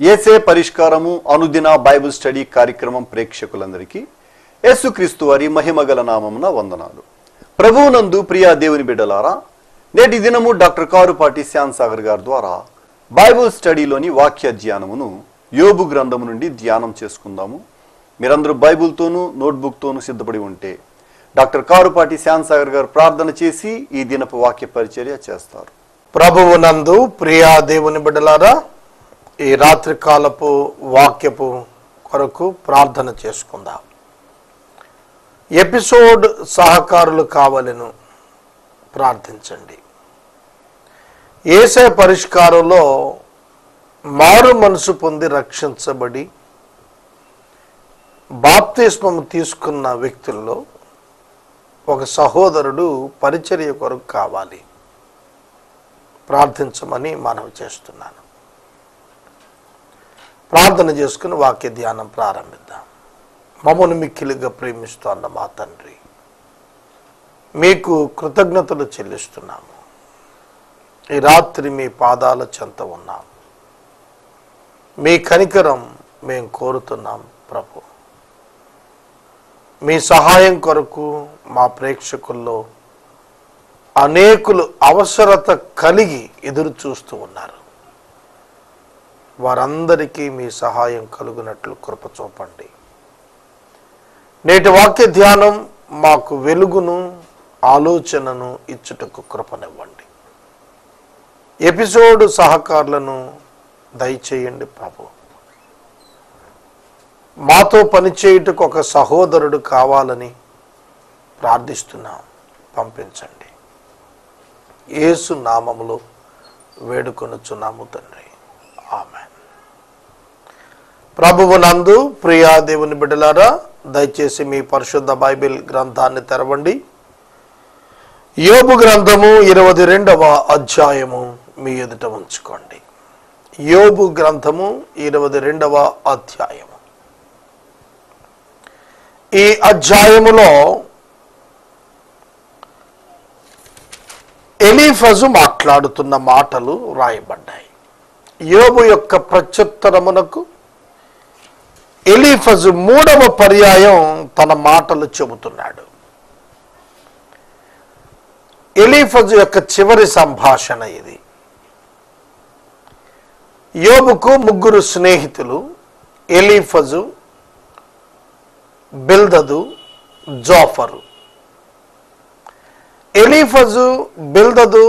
ఏసే పరిష్కారము అనుదిన Bible study కార్యక్రమం ప్రేక్షకులందరికీ యేసుక్రీస్తు వారి మహిమగల నామమున వందనాలు. ప్రభువునందు ప్రియా దేవుని బిడ్డలారా నేటి దినము డాక్టర్ కారుపాటి శ్యామ్ సాగర్ గారి ద్వారా బైబుల్ స్టడీలోని వాక్య ధ్యానమును యోబు గ్రంథము నుండి ధ్యానం చేసుకుందాము. మీరందరూ బైబుల్తోనూ నోట్బుక్తోనూ సిద్ధపడి ఉంటే డాక్టర్ కారుపాటి శ్యామ్ సాగర్ గారు ప్రార్థన చేసి ఈ దినపు వాక్య పరిచర్య చేస్తారు. ప్రభువునందు ప్రియా దేవుని బిడ్డలారా ఈ రాత్రి కాలపు వాక్యపు కొరకు ప్రార్థన చేసుకుందాం. ఎపిసోడ్ సహకారులు కావాలను ప్రార్థించండి. ఏసే పరిష్కారంలో మారు మనసు పొంది రక్షించబడి బాప్తిస్మము తీసుకున్న వ్యక్తుల్లో ఒక సహోదరుడు పరిచర్య కొరకు కావాలి. ప్రార్థించమని మనవి చేస్తున్నాను. ప్రార్థన చేసుకుని వాక్య ధ్యానం ప్రారంభిద్దాం. మమ్మను మిక్కిలిగా ప్రేమిస్తున్న మా తండ్రి మీకు కృతజ్ఞతలు చెల్లిస్తున్నాము. ఈ రాత్రి మీ పాదాల చెంత ఉన్నాం మీ కనికరం మేము కోరుతున్నాం ప్రభు. మీ సహాయం కొరకు మా ప్రేక్షకుల్లో అనేకులు అవసరత కలిగి ఎదురు చూస్తూ ఉన్నారు. వారందరికీ మీ సహాయం కలుగునట్లు కృప చూపండి. నేటి వాక్య ధ్యానం మాకు వెలుగును ఆలోచనను ఇచ్చుటకు కృపనివ్వండి. ఎపిసోడ్ సహకారులను దయచేయండి ప్రభు. మాతో పనిచేయుటకు ఒక సహోదరుడు కావాలని ప్రార్థిస్తున్నాం. పంపించండి. ఏసు నామములో వేడుకొనుచున్నాము తండ్రి. ఆమె ప్రభువు నందు ప్రియా దేవుని బిడ్డలారా దయచేసి మీ పరిశుద్ధ బైబిల్ గ్రంథాన్ని తెరవండి. యోబు గ్రంథము ఇరవై రెండవ అధ్యాయము మీ ఎదుట ఉంచుకోండి. యోబు గ్రంథము ఇరవై రెండవ అధ్యాయము. ఈ అధ్యాయములో ఎలీఫజు మాట్లాడుతున్న మాటలు రాయబడ్డాయి. యోబు యొక్క ప్రత్యుత్తరమునకు ఎలీఫజ్ మూడవ పర్యాయం తన మాటలు చెబుతున్నాడు. ఎలీఫజ్ యొక్క చివరి సంభాషణ ఇది. యోబుకు ముగ్గురు స్నేహితులు Eliphaz Bildad Zophar. Eliphaz Bildad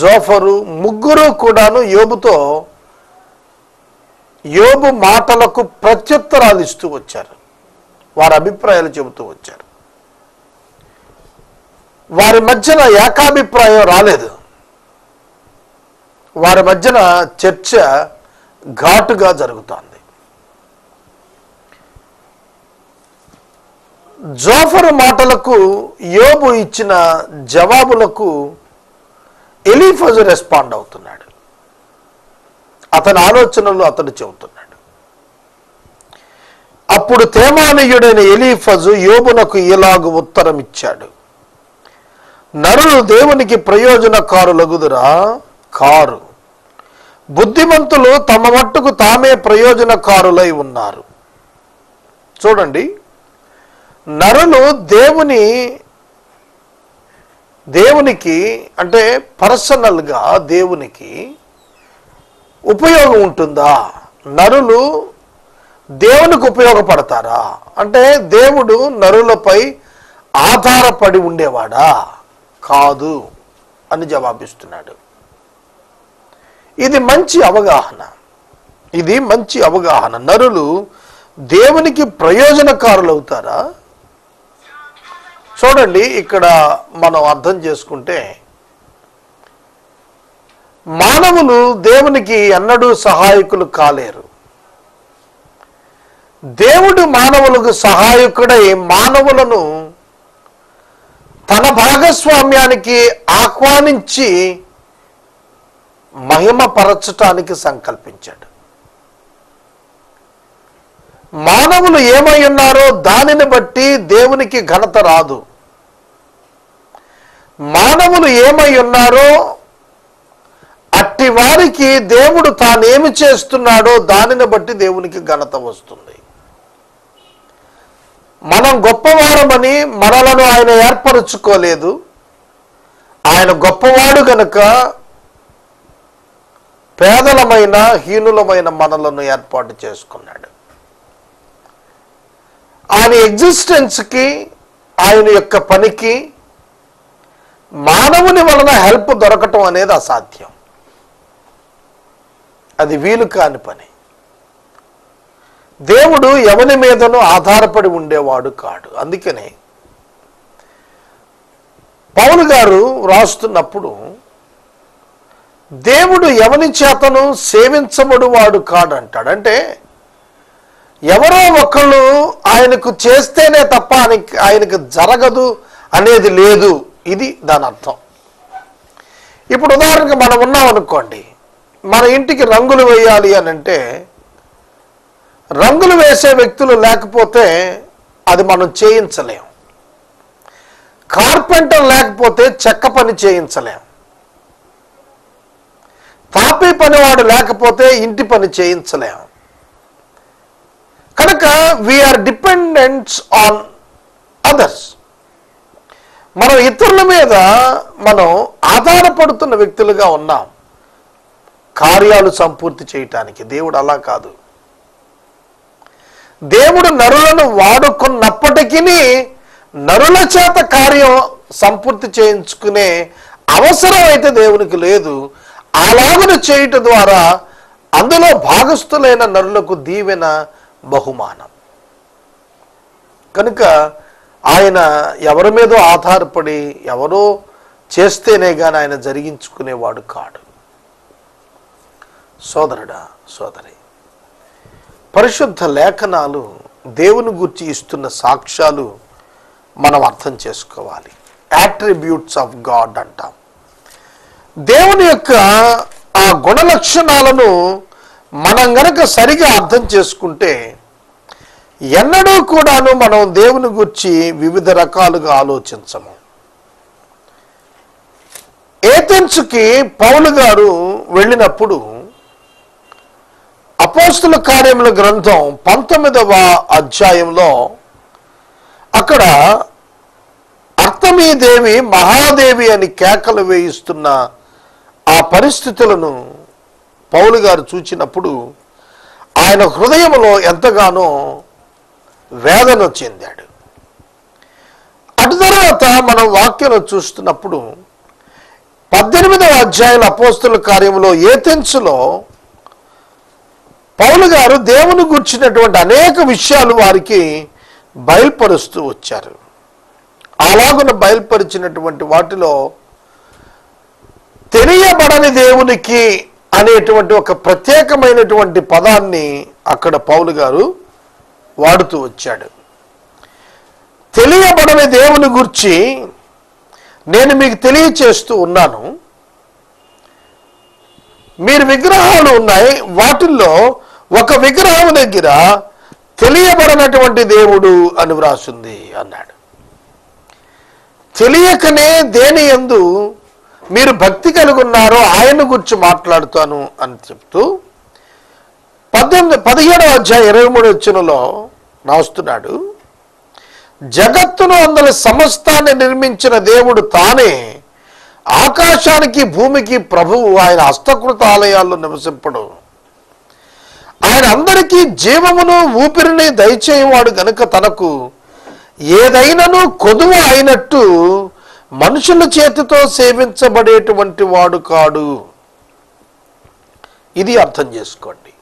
Zophar ముగ్గురు కూడాను యోబుతో యోబు మాటలకు ప్రత్యుత్తరాలు ఇస్తూ వచ్చారు. వారి అభిప్రాయాలు చెబుతూ వచ్చారు. వారి మధ్యన ఏకాభిప్రాయం రాలేదు. వారి మధ్యన చర్చ ఘాటుగా జరుగుతోంది. జోఫరు మాటలకు యోబు ఇచ్చిన జవాబులకు ఎలీఫజు రెస్పాండ్ అవుతున్నాడు. అతని ఆలోచనలు అతడు చెబుతున్నాడు. అప్పుడు తేమానీయుడైన ఎలీఫజు యోబునకు ఇలాగు ఉత్తరం ఇచ్చాడు నరులు దేవునికి ప్రయోజనకారులగుదురా? కారు. బుద్ధిమంతులు తమ మట్టుకు తామే ప్రయోజనకారులై ఉన్నారు. చూడండి. నరులు దేవుని దేవునికి అంటే పర్సనల్గా దేవునికి ఉపయోగం ఉంటుందా? నరులు దేవునికి ఉపయోగపడతారా? అంటే దేవుడు నరులపై ఆధారపడి ఉండేవాడా? కాదు అని జవాబిస్తున్నాడు. ఇది మంచి అవగాహన. ఇది మంచి అవగాహన. నరులు దేవునికి ప్రయోజనకారులు అవుతారా చూడండి ఇక్కడ మనం అర్థం చేసుకుంటే మానవులు దేవునికి ఎన్నడూ సహాయకులు కాలేరు. దేవుడు మానవులకు సహాయకుడై మానవులను తన భాగస్వామ్యానికి ఆహ్వానించి మహిమపరచటానికి సంకల్పించాడు. మానవులు ఏమై ఉన్నారో దానిని బట్టి దేవునికి ఘనత రాదు. మానవులు ఏమై ఉన్నారో ప్రతి వారికి దేవుడు తానేమి చేస్తున్నాడో దానిని బట్టి దేవునికి ఘనత వస్తుంది. మనం గొప్పవారమని మనలను ఆయన ఏర్పరచుకోలేదు. ఆయన గొప్పవాడు గనుక పేదలమైన హీనులమైన మనలను ఏర్పాటు చేసుకున్నాడు. ఆయన ఎగ్జిస్టెన్స్కి ఆయన యొక్క పనికి మానవుని వలన హెల్ప్ దొరకటం అనేది అసాధ్యం. అది వీలు కాని పని. దేవుడు ఎవని మీదనూ ఆధారపడి ఉండేవాడు కాడు. అందుకనే పౌలు గారు రాస్తున్నప్పుడు దేవుడు ఎవని చేతను సేవించబడువాడు కాడు అంటాడు అంటే ఎవరో ఒకళ్ళు ఆయనకు చేస్తేనే తప్ప ఆయనకి ఆయనకు జరగదు అనేది లేదు. ఇది దాని అర్థం. ఇప్పుడు ఉదాహరణకు మనం ఉన్నాం అనుకోండి మన ఇంటికి రంగులు వేయాలి అని అంటే రంగులు వేసే వ్యక్తులు లేకపోతే అది మనం చేయించలేం. కార్పెంటర్ లేకపోతే చెక్క పని చేయించలేం. తాపీ పనివాడు లేకపోతే ఇంటి పని చేయించలేం. కనుక వీఆర్ డిపెండెంట్స్ ఆన్ అదర్స్ మనం ఇతరుల మీద మనం ఆధారపడుతున్న వ్యక్తులుగా ఉన్నాం. కార్యాలు సంపూర్తి చేయటానికి. దేవుడు అలా కాదు. దేవుడు నరులను వాడుకున్నప్పటికీ నరుల చేత కార్యం సంపూర్తి చేయించుకునే అవసరం అయితే దేవునికి లేదు. అలాగను చేయుట ద్వారా అందులో భాగస్థులైన నరులకు దీవెన బహుమానం. కనుక ఆయన ఎవరి మీదో ఆధారపడి ఎవరో చేస్తేనే కానీ ఆయన జరిగించుకునేవాడు కాడు. సోదరుడా సోదరి. పరిశుద్ధ లేఖనాలు దేవుని గురించి ఇస్తున్న సాక్ష్యాలు మనం అర్థం చేసుకోవాలి. యాట్రిబ్యూట్స్ ఆఫ్ గాడ్ అంటాం. దేవుని యొక్క ఆ గుణ లక్షణాలను మనం గనక సరిగా అర్థం చేసుకుంటే ఎన్నడూ కూడాను మనం దేవుని గురించి వివిధ రకాలుగా ఆలోచించము. ఏథెన్స్కి పౌలు గారు వెళ్ళినప్పుడు అపోస్తుల కార్యముల గ్రంథం పంతొమ్మిదవ అధ్యాయంలో అక్కడ అర్థమీదేవి మహాదేవి అని కేకలు వేయిస్తున్న ఆ పరిస్థితులను పౌలు గారు చూచినప్పుడు ఆయన హృదయంలో ఎంతగానో వేదన చెందాడు. అటు తర్వాత మనం వాక్యంలో చూస్తున్నప్పుడు పద్దెనిమిదవ అధ్యాయుల అపోస్తుల కార్యంలో ఏథెన్స్లో పౌలు గారు దేవుని గుర్చినటువంటి అనేక విషయాలు వారికి బయలుపరుస్తూ వచ్చారు. అలాగున బయలుపరిచినటువంటి వాటిలో తెలియబడని దేవునికి అనేటువంటి ఒక ప్రత్యేకమైనటువంటి పదాన్ని అక్కడ పౌలు గారు వాడుతూ వచ్చాడు. తెలియబడని దేవుని గురించి నేను మీకు తెలియచేస్తూ ఉన్నాను. మీరు విగ్రహాలు ఉన్నాయి వాటిల్లో ఒక విగ్రహం దగ్గర తెలియబడనటువంటి దేవుడు అని వ్రాసింది అన్నాడు. తెలియకనే దేని ఎందు మీరు భక్తి కలిగి ఉన్నారో ఆయన గురించి మాట్లాడుతాను అని చెప్తూ పద్దెనిమిది పదిహేడవ అధ్యాయ ఇరవై మూడు వచ్చినలో రాస్తున్నాడు. జగత్తును అందరి సమస్తాన్ని నిర్మించిన దేవుడు తానే ఆకాశానికి భూమికి ప్రభువు ఆయన హస్తకృత ఆలయాల్లో నివసింపడు. ఆయన అందరికీ జీవమును ఊపిరిని దయచేయవాడు గనుక తనకు ఏదైనను కొదువ అయినట్టు మనుషుల చేతితో సేవించబడేటువంటి వాడు కాడు. ఇది అర్థం చేసుకోండి.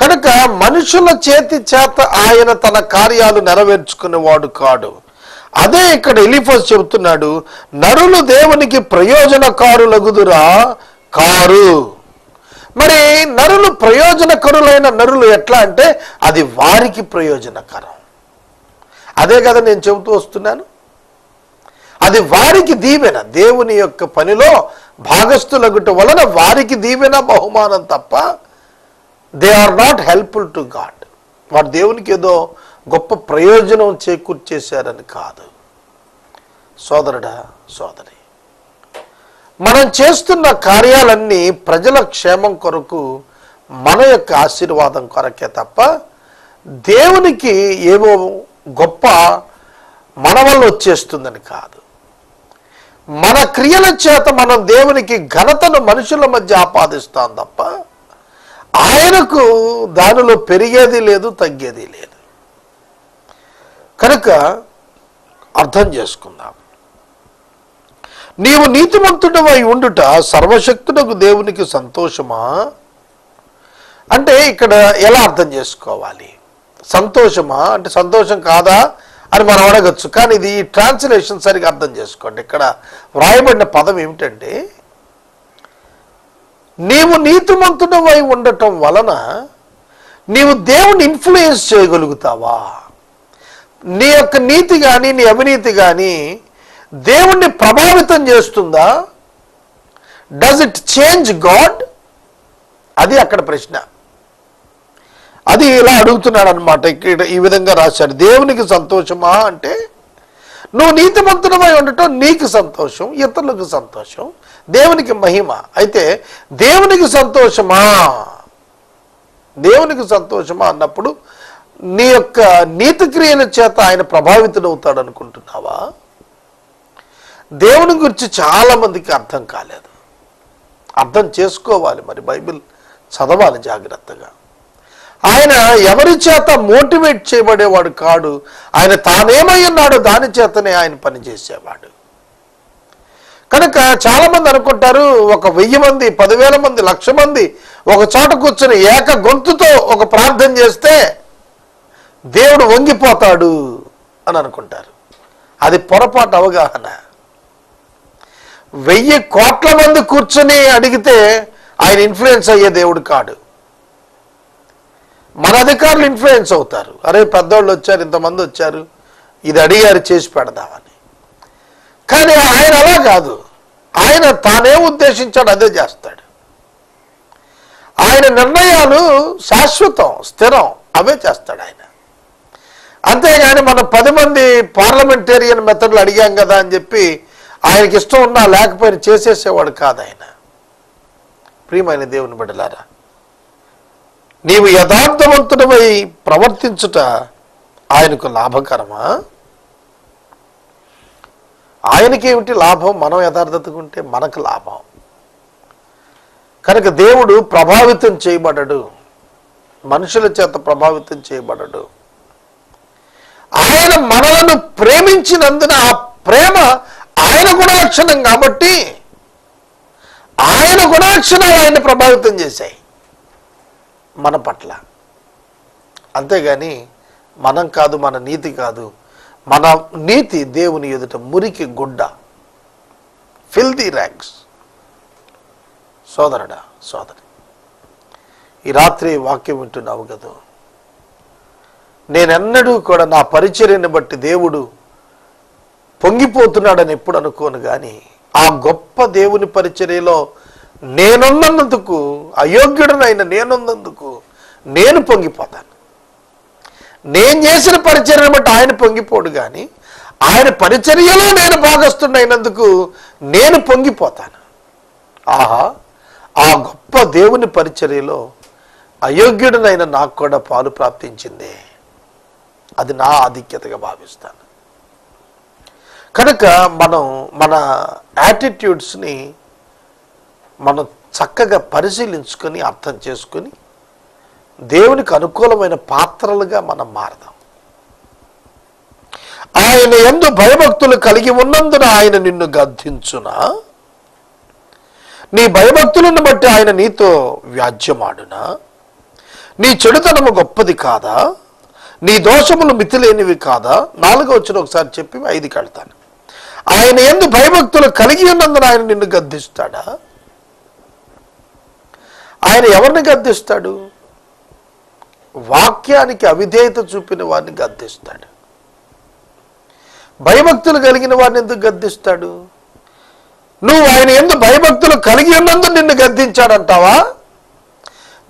కనుక మనుషుల చేతి చేత ఆయన తన కార్యాలు నెరవేర్చుకునేవాడు కాడు. అదే ఇక్కడ ఎలిఫస్ చెబుతున్నాడు నరులు దేవునికి ప్రయోజనకారులగుదురా కారు. మరి నరులు ప్రయోజనకరులైన నరులు ఎట్లా అంటే అది వారికి ప్రయోజనకరం. అదే కదా నేను చెబుతూ వస్తున్నాను. అది వారికి దీవెన. దేవుని యొక్క పనిలో భాగస్థులగుట వలన వారికి దీవెన బహుమానం తప్ప they are not helpful to God. వారు దేవునికి ఏదో గొప్ప ప్రయోజనం చేకూర్చేశారని కాదు. సోదరుడా సోదరి మనం చేస్తున్న కార్యాలన్నీ ప్రజల క్షేమం కొరకు మన యొక్క ఆశీర్వాదం కొరకే తప్ప దేవునికి ఏవో గొప్ప మన వల్ల వచ్చేస్తుందని కాదు. మన క్రియల చేత మనం దేవునికి ఘనతను మనుషుల మధ్య ఆపాదిస్తాం తప్ప ఆయనకు దానిలో పెరిగేది లేదు తగ్గేది లేదు. కనుక అర్థం చేసుకుందాం. నీవు నీతిమంతుడవై ఉండుట సర్వశక్తుడకు దేవునికి సంతోషమా? అంటే ఇక్కడ ఎలా అర్థం చేసుకోవాలి? సంతోషమా? అంటే సంతోషం కాదా అని మనం అడగచ్చు. కానీ ఇది ఈ ట్రాన్స్లేషన్ సరిగా అర్థం చేసుకోండి. ఇక్కడ వ్రాయబడిన పదం ఏమిటంటే నీవు నీతిమంతుడవై ఉండటం వలన నీవు దేవుని ఇన్ఫ్లుయెన్స్ చేయగలుగుతావా? నీ యొక్క నీతి కానీ నీ అవినీతి కానీ దేవుణ్ణి ప్రభావితం చేస్తుందా? డస్ ఇట్ చేంజ్ గాడ్ అది అక్కడ ప్రశ్న. అది ఇలా అడుగుతున్నాడు అనమాట ఇక్కడ ఈ విధంగా రాశాడు. దేవునికి సంతోషమా అంటే నువ్వు నీతిమంతుడమై ఉండటం నీకు సంతోషం ఇతరులకు సంతోషం దేవునికి మహిమ. అయితే దేవునికి సంతోషమా? దేవునికి సంతోషమా అన్నప్పుడు నీ యొక్క నీతి క్రియల చేత ఆయన ప్రభావితుడవుతాడు అనుకుంటున్నావా దేవుని గురించి చాలా మందికి అర్థం కాలేదు. అర్థం చేసుకోవాలి మరి బైబిల్ చదవాలి జాగ్రత్తగా. ఆయన ఎవరి చేత మోటివేట్ చేయబడేవాడు కాడు ఆయన తానేమై ఉన్నాడో దాని చేతనే ఆయన పనిచేసేవాడు కనుక చాలా మంది అనుకుంటారు ఒక వెయ్యి మంది పదివేల మంది లక్ష మంది ఒక చోట కూర్చొని ఏక గొంతుతో ఒక ప్రార్థన చేస్తే దేవుడు వంగిపోతాడు అని అనుకుంటారు. అది పొరపాటు అవగాహన. వెయ్యి కోట్ల మంది కూర్చొని అడిగితే ఆయన ఇన్ఫ్లుయెన్స్ అయ్యే దేవుడు కాడు. మన అధికారులు ఇన్ఫ్లుయెన్స్ అవుతారు. అరే పెద్దోళ్ళు వచ్చారు ఇంతమంది వచ్చారు ఇది అడిగారు చేసి పెడదామని. కానీ ఆయన అలా కాదు. ఆయన తానే ఉద్దేశించాడు అదే చేస్తాడు. ఆయన నిర్ణయాలు శాశ్వతం స్థిరం అవే చేస్తాడు ఆయన. అంతేగాని మనం పది మంది పార్లమెంటేరియన్ మెథడ్లు అడిగాం కదా అని చెప్పి ఆయనకి ఇష్టం ఉన్నా లేకపోయినా చేసేసేవాడు కాదు ఆయన. ప్రియమైన దేవుని బిడ్డలారా నీవు యథార్థవంతుడమై ప్రవర్తించుట ఆయనకు లాభకరమా? ఆయనకేమిటి లాభం? మనం యథార్థతగా ఉంటే మనకు లాభం. కనుక దేవుడు ప్రభావితం చేయబడడు. మనుషుల చేత ప్రభావితం చేయబడడు. ఆయన మనలను ప్రేమించినందున ఆ ప్రేమ ఆయన గుణాక్షణం కాబట్టి ఆయన గుణాక్షణాలు ఆయన ప్రభావితం చేశాయి మన పట్ల. అంతేగాని మనం కాదు మన నీతి కాదు మన నీతి దేవుని ఎదుట మురికి గుడ్డ. ఫిల్దీ ర్యాంక్స్ సోదరుడా సోదరి ఈ రాత్రి వాక్యం వింటున్నావు కదా. నేనెన్నడూ కూడా నా పరిచర్యని బట్టి దేవుడు పొంగిపోతున్నాడని ఎప్పుడు అనుకోను కానీ ఆ గొప్ప దేవుని పరిచర్యలో నేనున్నందుకు అయోగ్యుడనైన నేనున్నందుకు నేను పొంగిపోతాను. నేను చేసిన పరిచర్యను బట్టి ఆయన పొంగిపోడు కానీ ఆయన పరిచర్యలో నేను భాగస్థుడైనందుకు నేను పొంగిపోతాను. ఆహా ఆ గొప్ప దేవుని పరిచర్యలో అయోగ్యుడనైన నాకు కూడా పాలు ప్రాప్తించిందే. అది నా ఆధిక్యతగా భావిస్తాను. కనుక మనం మన యాటిట్యూడ్స్ని మనం చక్కగా పరిశీలించుకొని అర్థం చేసుకొని దేవునికి అనుకూలమైన పాత్రలుగా మనం మారదాం. ఆయన ఎందు భయభక్తులు కలిగి ఉన్నందున ఆయన నిన్ను గద్దించునా? నీ భయభక్తులను బట్టి ఆయన నీతో వ్యాజ్యమాడునా? నీ చెడుతనము గొప్పది కాదా? నీ దోషములు మితిలేనివి కాదా? నాలుగో వచ్చిన ఒకసారి చెప్పి ఐదుకి వెళ్తాను. ఆయన ఎందు భయభక్తులు కలిగి ఉన్నందున ఆయన నిన్ను గద్దిస్తాడా? ఆయన ఎవరిని గద్దిస్తాడు? వాక్యానికి అవిధేయత చూపిన వారిని గద్దిస్తాడు. భయభక్తులు కలిగిన వారిని ఎందుకు గద్దిస్తాడు? నువ్వు ఆయన ఎందు భయభక్తులు కలిగి ఉన్నందు నిన్ను గద్దించాడంటావా?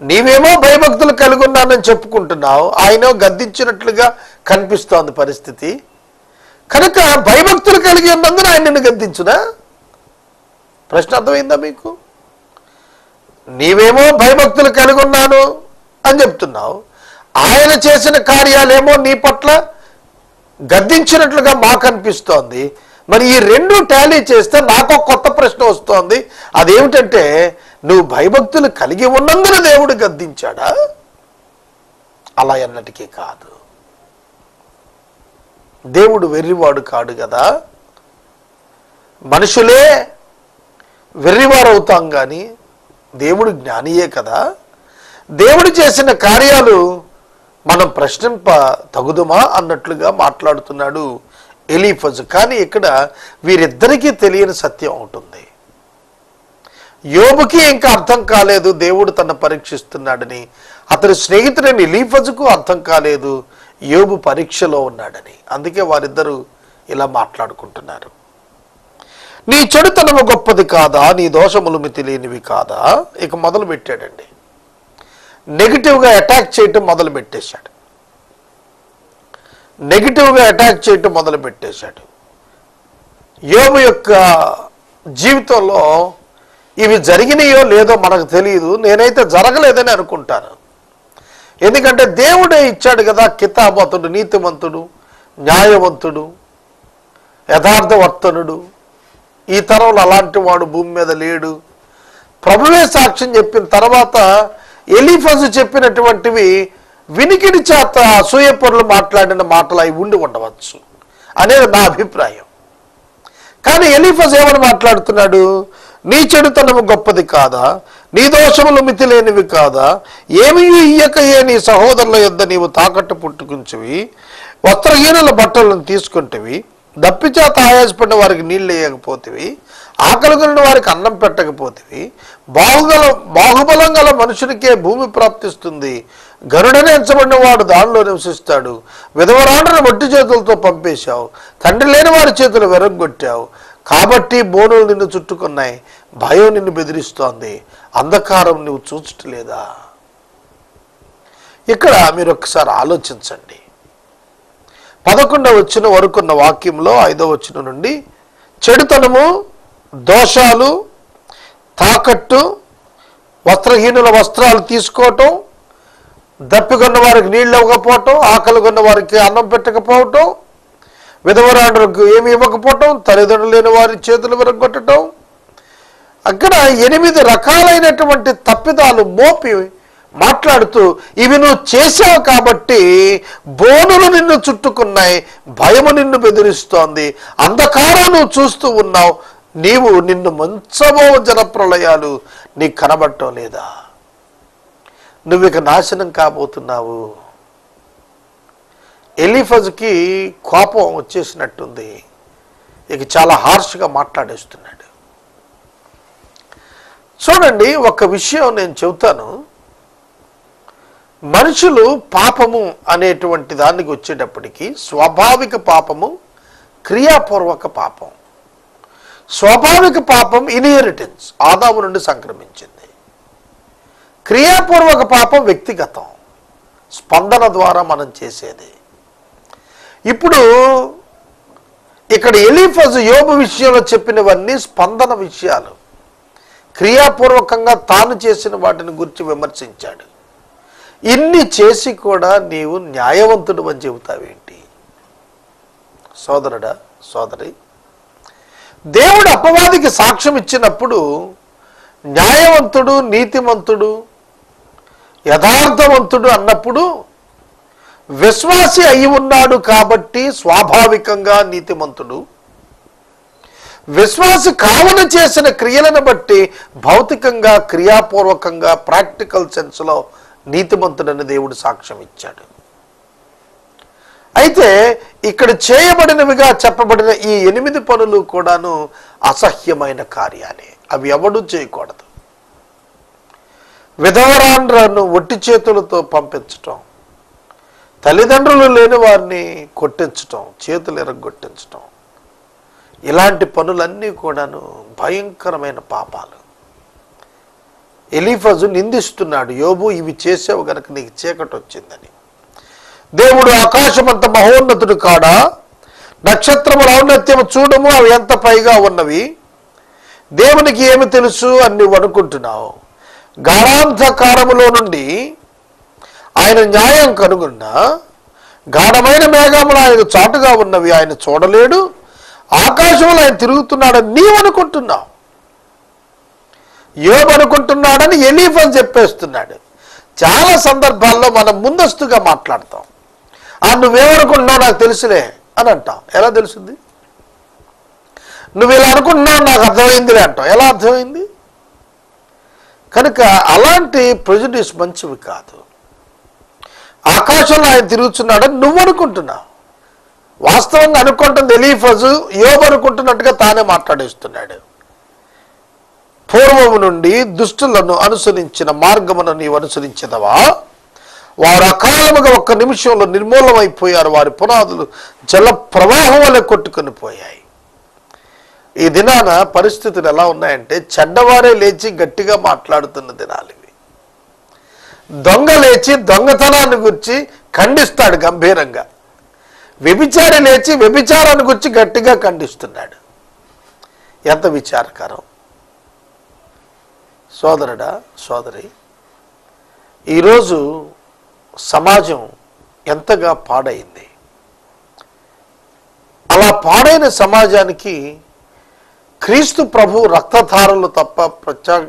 నీవేమో భయభక్తులు కలిగి ఉన్నానని చెప్పుకుంటున్నావు. ఆయన గద్దించినట్లుగా కనిపిస్తోంది పరిస్థితి. కనుక భయభక్తులు కలిగి ఉన్నందున ఆయన నిన్ను గద్దించునా? ప్రశ్న అర్థమైందా మీకు? నీవేమో భయభక్తులు కలిగి ఉన్నాను అని చెప్తున్నావు. ఆయన చేసిన కార్యాలేమో నీ పట్ల గద్దించినట్లుగా మాకు అనిపిస్తోంది. మరి ఈ రెండు టాలీ చేస్తే నాకు కొత్త ప్రశ్న వస్తోంది. అదేమిటంటే నువ్వు భయభక్తులు కలిగి ఉన్నందున దేవుడు గద్దించాడా? అలా ఎన్నటికీ కాదు. దేవుడు వెర్రివాడు కాడు కదా. మనుషులే వెర్రివారవుతాం కానీ దేవుడు జ్ఞానియే కదా. దేవుడు చేసిన కార్యాలు మనం ప్రశ్నింప తగుదుమా అన్నట్లుగా మాట్లాడుతున్నాడు ఎలీఫజ్. కానీ ఇక్కడ వీరిద్దరికీ తెలియని సత్యం ఉంటుంది. యోబుకి ఇంకా అర్థం కాలేదు దేవుడు తన పరీక్షిస్తున్నాడని. అతని స్నేహితుడైన ఎలీఫజుకు అర్థం కాలేదు. యోబు పరీక్షలో ఉన్నాడని. అందుకే వారిద్దరూ ఇలా మాట్లాడుకుంటున్నారు. నీ చెడుతనము గొప్పది కాదా? నీ దోషములు మితి లేనివి కాదా? ఇక మొదలు పెట్టాడండి. నెగిటివ్గా అటాక్ చేయటం మొదలు పెట్టేశాడు. నెగిటివ్గా అటాక్ చేయటం మొదలు పెట్టేశాడు. యోబు యొక్క జీవితంలో ఇవి జరిగినాయో లేదో మనకు తెలియదు నేనైతే జరగలేదని అనుకుంటాను. ఎందుకంటే దేవుడే ఇచ్చాడు కదా కితాబతుడు నీతిమంతుడు న్యాయవంతుడు యథార్థవర్తనుడు. ఈ తరంలో అలాంటి వాడు భూమి మీద లేడు. ప్రభువే సాక్ష్యం చెప్పిన తర్వాత ఎలీఫజు చెప్పినటువంటివి వినికిడి చేత అసూయపరులు మాట్లాడిన మాటలు అవి ఉండి ఉండవచ్చు అనేది నా అభిప్రాయం. కానీ ఎలిఫజ్ ఏమని మాట్లాడుతున్నాడు? నీ చెడుతనము గొప్పది కాదా? నీ దోషములు మితి లేనివి కాదా? ఏమీ ఇయ్యకయే నీ సహోదరుల యొద్ద నీవు తాకట్టు పుట్టుకుంచివి వస్త్రహీనుల బట్టలను తీసుకుంటవి? దప్పిచేత ఆయాసపడిన వారికి నీళ్ళు వేయకపోతేవి? ఆకలి వారికి అన్నం పెట్టకపోతేవి? బాహుగల బాహుబలం గల మనుషునికే భూమి ప్రాప్తిస్తుంది. గరుడని ఎంచబడిన వాడు దానిలో నివసిస్తాడు. విధవరాండ్రను మట్టి చేతులతో పంపేశావు. తండ్రి లేని వారి చేతులు వెరగొట్టావు కాబట్టి బోనులు నిన్ను చుట్టుకున్నాయి. భయం నిన్ను బెదిరిస్తోంది. అంధకారం నువ్వు చూచట్లేదా? ఇక్కడ మీరు ఒకసారి ఆలోచించండి. పదకొండవ వచ్చిన వరకున్న వాక్యంలో ఐదవ వచ్చిన నుండి చెడుతనము దోషాలు తాకట్టు వస్త్రహీనుల వస్త్రాలు తీసుకోవటం దప్పికొన్న వారికి నీళ్ళు ఇవ్వకపోవటం ఆకలి కొన్న వారికి అన్నం పెట్టకపోవటం విధవరాండ్రులకు ఏమి ఇవ్వకపోవటం తల్లిదండ్రులు లేని వారి చేతులు విరగొట్టడం అక్కడ ఎనిమిది రకాలైనటువంటి తప్పిదాలు మోపి మాట్లాడుతూ ఇవి నువ్వు చేసావు కాబట్టి బోనులు నిన్ను చుట్టుకున్నాయి భయము నిన్ను బెదిరిస్తోంది అంధకారం నువ్వు చూస్తూ ఉన్నావు నీవు నిన్ను మంచమో జనప్రలయాలు నీకు కనబడటం లేదా? నువ్వు ఇక నాశనం కాబోతున్నావు. ఎలిఫజ్కి కోపం వచ్చేసినట్టుంది. ఇక చాలా హార్ష్గా మాట్లాడేస్తున్నాడు. చూడండి ఒక విషయం నేను చెబుతాను. మనుషులు పాపము అనేటువంటి దానికి వచ్చేటప్పటికి స్వాభావిక పాపము క్రియాపూర్వక పాపం. స్వాభావిక పాపం ఇన్హెరిటెన్స్ ఆదాము నుండి సంక్రమించింది. క్రియాపూర్వక పాపం వ్యక్తిగతం స్పందన ద్వారా మనం చేసేది. ఇప్పుడు ఇక్కడ ఎలీఫజ్ యోబు విషయంలో చెప్పినవన్నీ స్పందన విషయాలు. క్రియాపూర్వకంగా తాను చేసిన వాటిని గురించి విమర్శించాడు. ఇన్ని చేసి కూడా నీవు న్యాయవంతుడు అని చెబుతావేంటి? సోదరుడా సోదరి దేవుడు అపవాదికి సాక్ష్యం ఇచ్చినప్పుడు న్యాయవంతుడు నీతిమంతుడు యథార్థవంతుడు అన్నప్పుడు విశ్వాసి అయి ఉన్నాడు కాబట్టి స్వాభావికంగా నీతిమంతుడు. విశ్వాసి కావున చేసిన క్రియలను బట్టి భౌతికంగా క్రియాపూర్వకంగా ప్రాక్టికల్ సెన్స్లో నీతిమంతుడని దేవుడు సాక్ష్యం ఇచ్చాడు. అయితే ఇక్కడ చేయబడినవిగా చెప్పబడిన ఈ ఎనిమిది పనులు కూడాను అసహ్యమైన కార్యాలే. అవి ఎవడు చేయకూడదు. విధవరాండ్రను ఒట్టి చేతులతో పంపించటం తల్లిదండ్రులు లేని వారిని కొట్టించటం చేతులు ఎరగొట్టించటం ఇలాంటి పనులన్నీ కూడాను భయంకరమైన పాపాలు. ఎలీఫజు నిందిస్తున్నాడు యోబు ఇవి చేసావు గనక నీకు చీకటి వచ్చిందని. దేవుడు ఆకాశమంత మహోన్నతుడు కాడా? నక్షత్రముల ఔన్నత్యము చూడము అవి ఎంత పైగా ఉన్నవి? దేవునికి ఏమి తెలుసు అని నువ్వు అనుకుంటున్నావు. గాఢాంధకారములో నుండి ఆయన న్యాయం కనుగొన్నా గాఢమైన మేఘములు ఆయన చాటుగా ఉన్నవి ఆయన చూడలేడు. ఆకాశంలో ఆయన తిరుగుతున్నాడని నీవు అనుకుంటున్నావు. యోబు అనుకుంటున్నాడని ఎలీఫ్ చెప్పేస్తున్నాడు. చాలా సందర్భాల్లో మనం ముందస్తుగా మాట్లాడతాం. ఆ నువ్వేమనుకుంటున్నావు నాకు తెలుసులే అని అంటాం. ఎలా తెలుసుంది? నువ్వు ఇలా అనుకుంటున్నావు నాకు అర్థమైందిలే అంటాం. ఎలా అర్థమైంది? కనుక అలాంటి ప్రెజుడిస్ మంచివి కాదు. ఆకాశంలో ఆయన తిరుగుతున్నాడని నువ్వు అనుకుంటున్నావు. వాస్తవంగా అనుకుంటుంది ఎలీఫజు యోబు అనుకుంటున్నట్టుగా తానే మాట్లాడేస్తున్నాడు. పూర్వము నుండి దుష్టులను అనుసరించిన మార్గమును నీవు అనుసరించదవా? వారు అకాలముగా ఒక్క నిమిషంలో నిర్మూలమైపోయారు. వారి పునాదులు జల ప్రవాహం వల్ల కొట్టుకుని పోయాయి. ఈ దినాన పరిస్థితులు ఎలా ఉన్నాయంటే చెడ్డవారే లేచి గట్టిగా మాట్లాడుతున్న దినాలు ఇవి. దొంగ లేచి దొంగతనాన్ని గురించి ఖండిస్తాడు గంభీరంగా. వ్యభిచారి లేచి వ్యభిచారాన్ని గురించి గట్టిగా ఖండిస్తున్నాడు. ఎంత విచారకరం. సోదరుడా సోదరి ఈరోజు సమాజం ఎంతగా పాడైంది. అలా పాడైన సమాజానికి క్రీస్తు ప్రభు రక్తధారలు తప్ప ప్రత్యా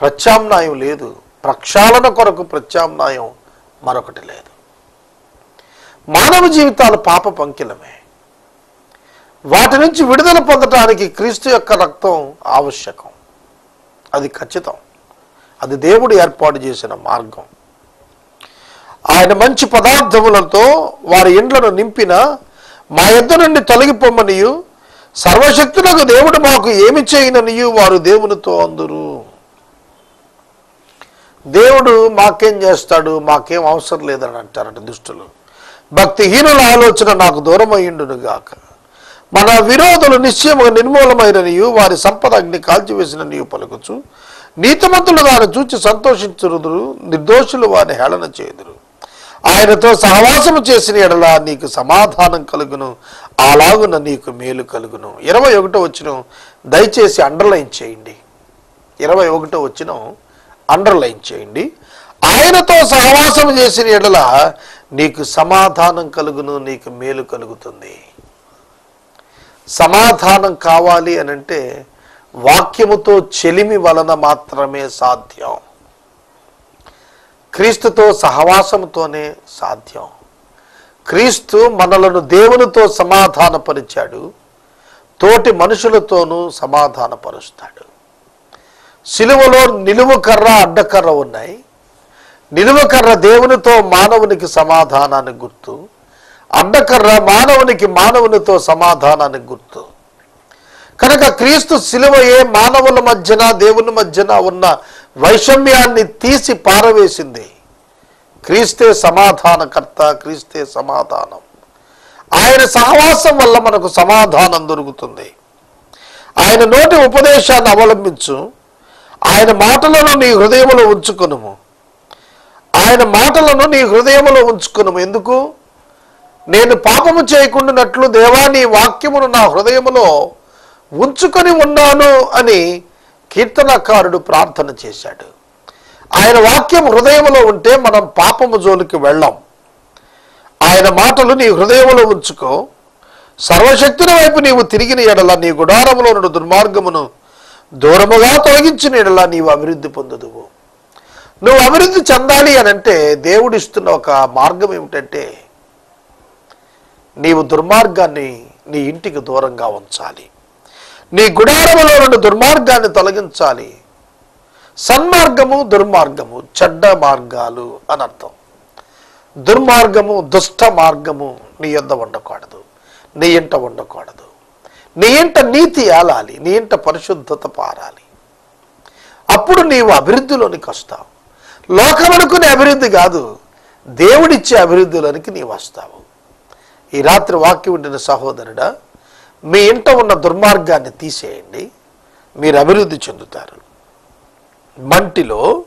ప్రత్యామ్నాయం లేదు. ప్రక్షాళన కొరకు ప్రత్యామ్నాయం మరొకటి లేదు. మానవ జీవితాలు పాప పంకిలమే. వాటి నుంచి విడుదల పొందటానికి క్రీస్తు యొక్క రక్తం ఆవశ్యకం. అది ఖచ్చితం. అది దేవుడు ఏర్పాటు చేసిన మార్గం. ఆయన మంచి పదార్థములతో వారి ఇండ్లను నింపిన మా ఇద్దరు నుండి తొలగిపోమ్మనియు సర్వశక్తులకు దేవుడు మాకు ఏమి చేయననియు వారు దేవునితో అందరు. దేవుడు మాకేం చేస్తాడు మాకేం అవసరం లేదని అంటారట దుష్టులు. భక్తిహీనుల ఆలోచన నాకు దూరమయ్యుండునుగాక మన విరోధులు నిశ్చయముగా నిర్మూలమైననియు వారి సంపద అగ్ని కాల్చివేసిన నీవు పలుకుచు నీతిమంతులు దాన్ని చూచి సంతోషించురుదురు నిర్దోషులు వారిని హేళన చేయుదురు. ఆయనతో సహవాసము చేసిన ఎడల నీకు సమాధానం కలుగును అలాగున నీకు మేలు కలుగును. ఇరవై ఒకటో వచ్చిన దయచేసి అండర్లైన్ చేయండి. ఇరవై ఒకటో వచ్చిన అండర్లైన్ చేయండి. ఆయనతో సహవాసం చేసిన ఎడల నీకు సమాధానం కలుగును నీకు మేలు కలుగుతుంది. సమాధానం కావాలి అని అంటే వాక్యముతో చెలిమి వలన మాత్రమే సాధ్యం. క్రీస్తుతో సహవాసముతోనే సాధ్యం. క్రీస్తు మనలను దేవునితో సమాధానపరిచాడు తోటి మనుషులతోనూ సమాధానపరుస్తాడు. సిలువలో నిలువు కర్ర అడ్డకర్ర ఉన్నాయి. నిలువకర్ర దేవునితో మానవునికి సమాధానానికి గుర్తు అడ్డకర్ర మానవునికి మానవునితో సమాధానానికి గుర్తు. కనుక క్రీస్తు సిలువయే మానవుల మధ్యన దేవుని మధ్యన ఉన్న వైషమ్యాన్ని తీసి పారవేసింది. క్రీస్తే సమాధానకర్త క్రీస్తే సమాధానం. ఆయన సహవాసం వల్ల మనకు సమాధానం దొరుకుతుంది. ఆయన నోటి ఉపదేశాన్ని అవలంబించు ఆయన మాటలను నీ హృదయంలో ఉంచుకునుము. ఆయన మాటలను నీ హృదయంలో ఉంచుకును ఎందుకు? నేను పాపము చేయకుండానట్లు దేవా నీ వాక్యమును నా హృదయములో ఉంచుకొని ఉన్నాను అని కీర్తనకారుడు ప్రార్థన చేశాడు. ఆయన వాక్యం హృదయములో ఉంటే మనం పాపము జోలికి వెళ్ళాం. ఆయన మాటలు నీ హృదయంలో ఉంచుకో. సర్వశక్తుల వైపు నీవు తిరిగిన ఎడల నీ గుడారంలో నుండి దుర్మార్గమును దూరముగా తొలగించిన ఎడల నీవు అభివృద్ధి పొందుదువు. నువ్వు అభివృద్ధి చెందాలి అని అంటే దేవుడిస్తున్న ఒక మార్గం ఏమిటంటే నీవు దుర్మార్గాన్ని నీ ఇంటికి దూరంగా ఉంచాలి. నీ గుడారంలో నుండి దుర్మార్గాన్ని తొలగించాలి. సన్మార్గము దుర్మార్గము చెడ్డ మార్గాలు అని అర్థం. దుర్మార్గము దుష్ట మార్గము నీ యొద్ద ఉండకూడదు నీ ఇంట ఉండకూడదు. నీ ఇంట నీతి ఏలాలి నీ ఇంట పరిశుద్ధత పారాలి. అప్పుడు నీవు అభివృద్ధిలోనికి వస్తావు. లోకమనుకునే అభివృద్ధి కాదు. దేవుడిచ్చే అభివృద్ధిలోనికి నీవు వస్తావు. ఈ రాత్రి వాక్యం ఉండిన సహోదరుడా మీ ఇంట ఉన్న దుర్మార్గాన్ని తీసేయండి. మీరు అభివృద్ధి చెందుతారు. మంటిలో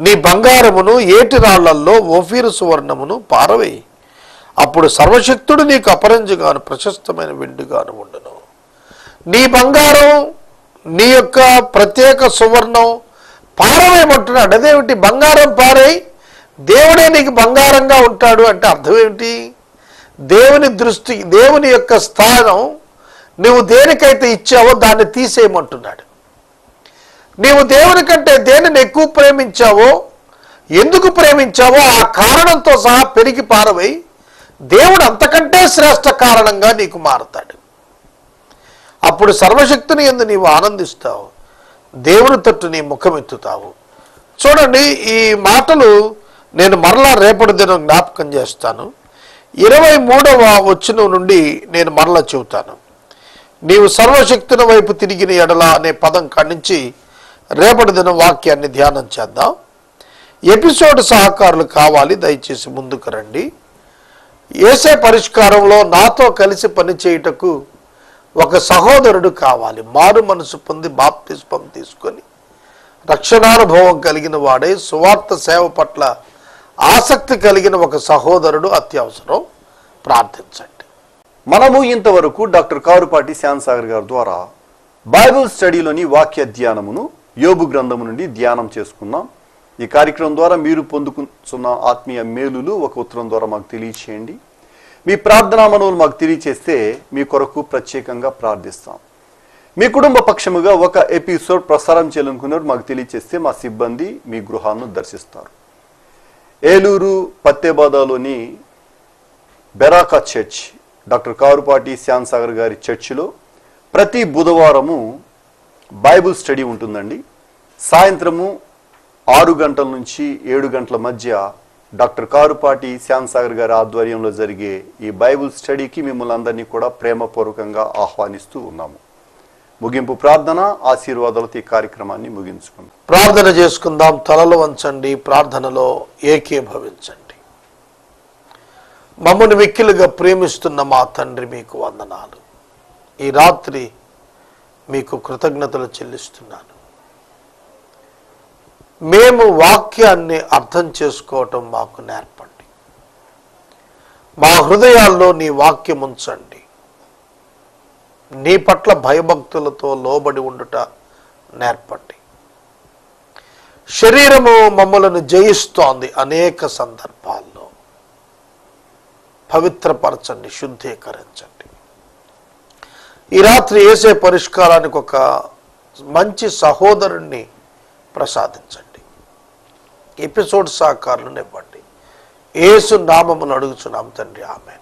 నీ బంగారమును ఏటి రాళ్ళల్లో ఓఫీరు సువర్ణమును పారవేయి. అప్పుడు సర్వశక్తుడు నీకు అపరంజిగాను ప్రశస్తమైన వెండిగాను ఉండును. నీ బంగారం నీ యొక్క ప్రత్యేక సువర్ణం పారవేయమంటున్నాడు అదేమిటి? బంగారం పారై దేవుడే నీకు బంగారంగా ఉంటాడు అంటే అర్థం ఏమిటి? దేవుని దృష్టి దేవుని యొక్క స్థానం నువ్వు దేనికైతే ఇచ్చావో దాన్ని తీసేయమంటున్నాడు. నీవు దేవుని కంటే దేనిని ఎక్కువ ప్రేమించావో ఎందుకు ప్రేమించావో ఆ కారణంతో సహా పెరిగి పారవై దేవుడు అంతకంటే శ్రేష్ట కారణంగా నీకు మారతాడు. అప్పుడు సర్వశక్తిని ఎందు నీవు ఆనందిస్తావు. దేవుని తట్టు నీ ముఖం ఎత్తుతావు చూడండి ఈ మాటలు నేను మరలా రేపటి దినం జ్ఞాపకం చేస్తాను. ఇరవై మూడవ వచ్చిన నుండి నేను మరలా చెబుతాను. నీవు సర్వశక్తుని వైపు తిరిగిన ఎడల అనే పదం కానించి రేపటి దినం వాక్యాన్ని ధ్యానం చేద్దాం. ఎపిసోడ్ సహకారులు కావాలి దయచేసి ముందుకు రండి. ఏసే పరిష్కారంలో నాతో కలిసి పనిచేయుటకు ఒక సహోదరుడు కావాలి. మారు మనసు పొంది బాప్తిస్పం తీసుకొని రక్షణానుభవం కలిగిన వాడే సువార్త సేవ పట్ల ఆసక్తి కలిగిన ఒక సహోదరుడు అత్యవసరం. ప్రార్థించండి. మనము ఇంతవరకు డాక్టర్ కారుపాటి శ్యాన్సాగర్ గారి ద్వారా బైబిల్ స్టడీలోని వాక్య ధ్యానమును యోబు గ్రంథము నుండి ధ్యానం చేసుకున్నాం. ఈ కార్యక్రమం ద్వారా మీరు పొందుకున్న ఆత్మీయ మేలులు ఒక ఉత్తరం ద్వారా మాకు తెలియచేయండి. మీ ప్రార్థనా మనవులు మాకు తెలియచేస్తే మీ కొరకు ప్రత్యేకంగా ప్రార్థిస్తాం. మీ కుటుంబ పక్షముగా ఒక ఎపిసోడ్ ప్రసారం చేయాలనుకున్నారు మాకు తెలియచేస్తే మా సిబ్బంది మీ గృహాలను దర్శిస్తారు. Eluru పత్తేబాదాలోని Beracah church doctor Karupati Shyam Sagar గారి చర్చిలో ప్రతి బుధవారము బైబుల్ స్టడీ ఉంటుందండి. సాయంత్రము ఆరు గంటల నుంచి ఏడు గంటల మధ్య డాక్టర్ కారుపాటి శ్యామ్ సాగర్ గారి ఆధ్వర్యంలో జరిగే ఈ బైబుల్ స్టడీకి మిమ్మల్ని అందరినీ కూడా ప్రేమపూర్వకంగా ఆహ్వానిస్తూ ఉన్నాము. ముగింపు ప్రార్థన ఆశీర్వాదాలతో ఈ కార్యక్రమాన్ని ముగించుకుందాం. ప్రార్థన చేసుకుందాం. తలలు వంచండి ప్రార్థనలో ఏకీభవించండి. మమ్మల్ని మిక్కిలుగా ప్రేమిస్తున్న మా తండ్రి మీకు వందనాలు. ఈ రాత్రి మీకు కృతజ్ఞతలు చెల్లిస్తున్నాను. మేము వాక్యాన్ని అర్థం చేసుకోవటం మాకు నేర్పండి. మా హృదయాల్లో నీ వాక్యం ఉంచండి. నీ పట్ల భయభక్తులతో లోబడి ఉండుట నేర్పండి. శరీరము మమ్మలను జయిస్తోంది అనేక సందర్భాల్లో. పవిత్రపరచండి శుద్ధీకరించండి. ఈ రాత్రి వేసే పరిష్కారానికి ఒక మంచి సహోదరుణ్ణి ప్రసాదించండి. ఎపిసోడ్ సహకారులను ఇవ్వండి. ఏసు నామమును అడుగుచున్నాం తండ్రి. ఆమె